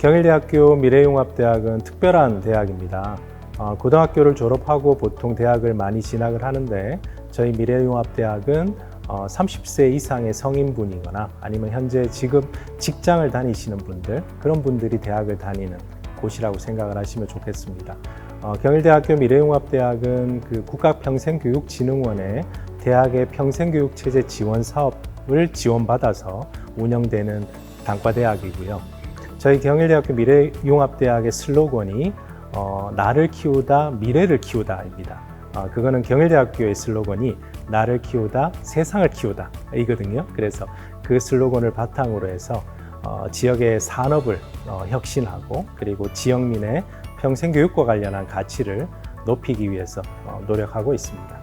경일대학교 미래융합대학은 특별한 대학입니다. 어, 고등학교를 졸업하고 보통 대학을 많이 진학을 하는데 저희 미래융합대학은 어, 30세 이상의 성인분이거나 아니면 현재 지금 직장을 다니시는 분들 그런 분들이 대학을 다니는 곳이라고 생각을 하시면 좋겠습니다. 어, 경일대학교 미래융합대학은 그 국가평생교육진흥원의 대학의 평생교육체제 지원 사업을 지원받아서 운영되는 단과대학이고요. 저희 경일대학교 미래융합대학의 슬로건이 어, 나를 키우다 미래를 키우다입니다. 어, 그거는 경일대학교의 슬로건이 나를 키우다 세상을 키우다 이거든요. 그래서 그 슬로건을 바탕으로 해서 어, 지역의 산업을 어, 혁신하고 그리고 지역민의 평생교육과 관련한 가치를 높이기 위해서 어, 노력하고 있습니다.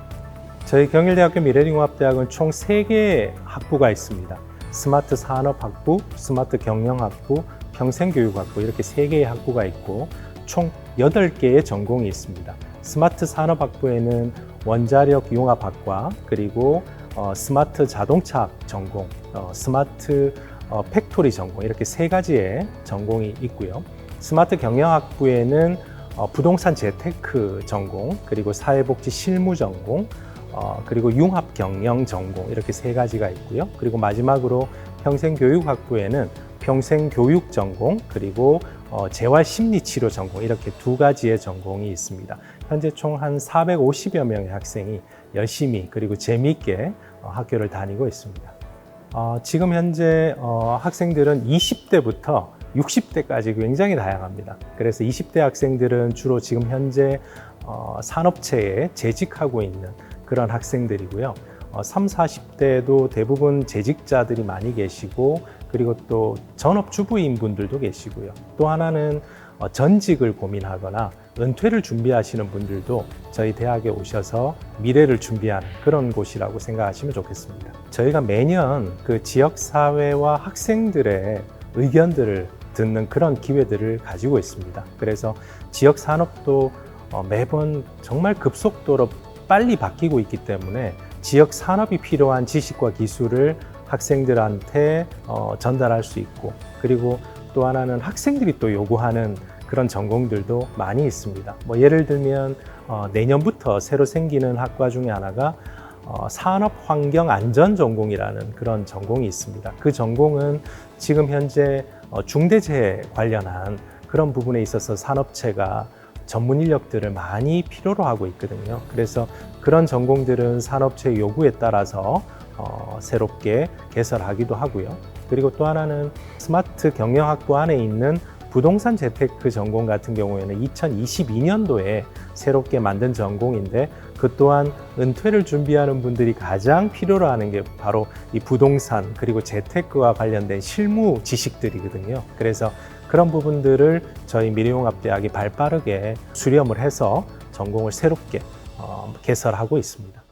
저희 경일대학교 미래융합대학은 총 3개의 학부가 있습니다. 스마트 산업학부, 스마트 경영학부, 평생교육학부 이렇게 3개의 학부가 있고 총 8개의 전공이 있습니다. 스마트 산업학부에는 원자력 융합학과 그리고 어, 스마트 자동차 전공, 어, 스마트 어, 팩토리 전공 이렇게 세 가지의 전공이 있고요. 스마트 경영학부에는 어, 부동산 재테크 전공 그리고 사회복지 실무 전공 어, 그리고 융합 경영 전공 이렇게 세 가지가 있고요. 그리고 마지막으로 평생교육학부에는 평생교육 전공 그리고 어, 재활심리치료 전공 이렇게 두 가지의 전공이 있습니다. 현재 총 한 450여 명의 학생이 열심히 그리고 재미있게 어, 학교를 다니고 있습니다. 어, 지금 현재 어, 학생들은 20대부터 60대까지 굉장히 다양합니다. 그래서 20대 학생들은 주로 지금 현재 어, 산업체에 재직하고 있는 그런 학생들이고요. 어, 3, 40대도 대부분 재직자들이 많이 계시고 그리고 또 전업주부인 분들도 계시고요. 또 하나는 어, 전직을 고민하거나 은퇴를 준비하시는 분들도 저희 대학에 오셔서 미래를 준비하는 그런 곳이라고 생각하시면 좋겠습니다. 저희가 매년 그 지역사회와 학생들의 의견들을 듣는 그런 기회들을 가지고 있습니다. 그래서 지역 산업도 어, 매번 정말 급속도로 빨리 바뀌고 있기 때문에 지역 산업이 필요한 지식과 기술을 학생들한테 어, 전달할 수 있고 그리고 또 하나는 학생들이 또 요구하는 그런 전공들도 많이 있습니다. 뭐 예를 들면 어, 내년부터 새로 생기는 학과 중에 하나가 어, 산업 환경 안전 전공이라는 그런 전공이 있습니다. 그 전공은 지금 현재 어, 중대재해 관련한 그런 부분에 있어서 산업체가 전문 인력들을 많이 필요로 하고 있거든요. 그래서 그런 전공들은 산업체 요구에 따라서 어, 새롭게 개설하기도 하고요. 그리고 또 하나는 스마트 경영학부 안에 있는 부동산 재테크 전공 같은 경우에는 2022년도에 새롭게 만든 전공인데 그 또한 은퇴를 준비하는 분들이 가장 필요로 하는 게 바로 이 부동산 그리고 재테크와 관련된 실무 지식들이거든요. 그래서 그런 부분들을 저희 미래융합대학이 발빠르게 수렴을 해서 전공을 새롭게 어, 개설하고 있습니다.